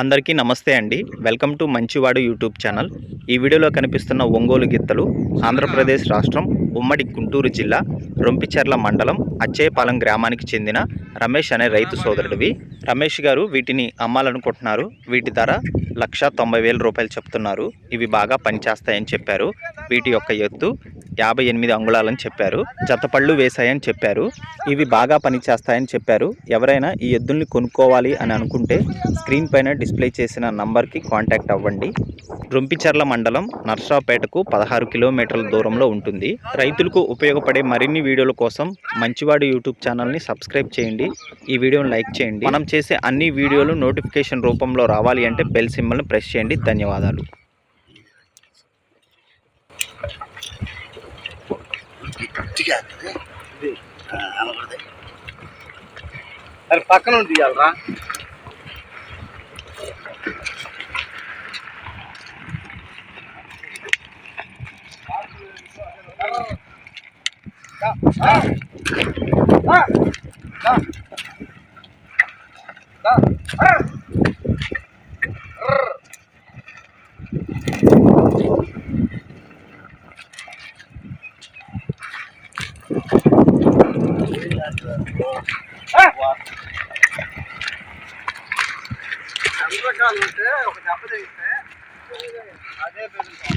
అందరికీ నమస్తే అండి. Welcome to Manchivadu YouTube channel. ఈ వీడియోలో కనిపిస్తున్న ఒంగోలు గిత్తలు ఆంధ్రప్రదేశ్ రాష్ట్రం ఉమ్మడి గుంటూరు జిల్లా రొంపిచెర్ల మండలం అచ్చేపాలెం గ్రామానికి చెందిన రమేష్ అనే రైతు సోదరుడివి. రమేష్ గారు వీటిని అమ్మాలనుకుంటున్నారు. వీటి ధర లక్ష తొంభై వేల రూపాయలు చెప్తున్నారు. ఇవి బాగా పనిచేస్తాయని చెప్పారు. వీటి యొక్క ఎత్తు యాభై ఎనిమిది అంగుళాలని చెప్పారు. జతపళ్ళు వేశాయని చెప్పారు. ఇవి బాగా పనిచేస్తాయని చెప్పారు. ఎవరైనా ఈ ఎద్దుల్ని కొనుక్కోవాలి అని అనుకుంటే స్క్రీన్ పైన డిస్ప్లే చేసిన నంబర్కి కాంటాక్ట్ అవ్వండి. రొంపిచెర్ల మండలం నర్సరావుపేటకు పదహారు కిలోమీటర్ల దూరంలో ఉంటుంది. రైతులకు ఉపయోగపడే మరిన్ని వీడియోల కోసం మంచివాడు యూట్యూబ్ ఛానల్ని సబ్స్క్రైబ్ చేయండి. ఈ వీడియోని లైక్ చేయండి. మనం చేసే అన్ని వీడియోలు నోటిఫికేషన్ రూపంలో రావాలి అంటే బెల్ సింబల్ని ప్రెస్ చేయండి. ధన్యవాదాలు. గట్టిగా ఇది అనకూడదు అది పక్కన ఉంది తీయాలరా రకాలు ఉంటే ఒక దెబ్బ తెగిస్తే అదే పెరుగుతాం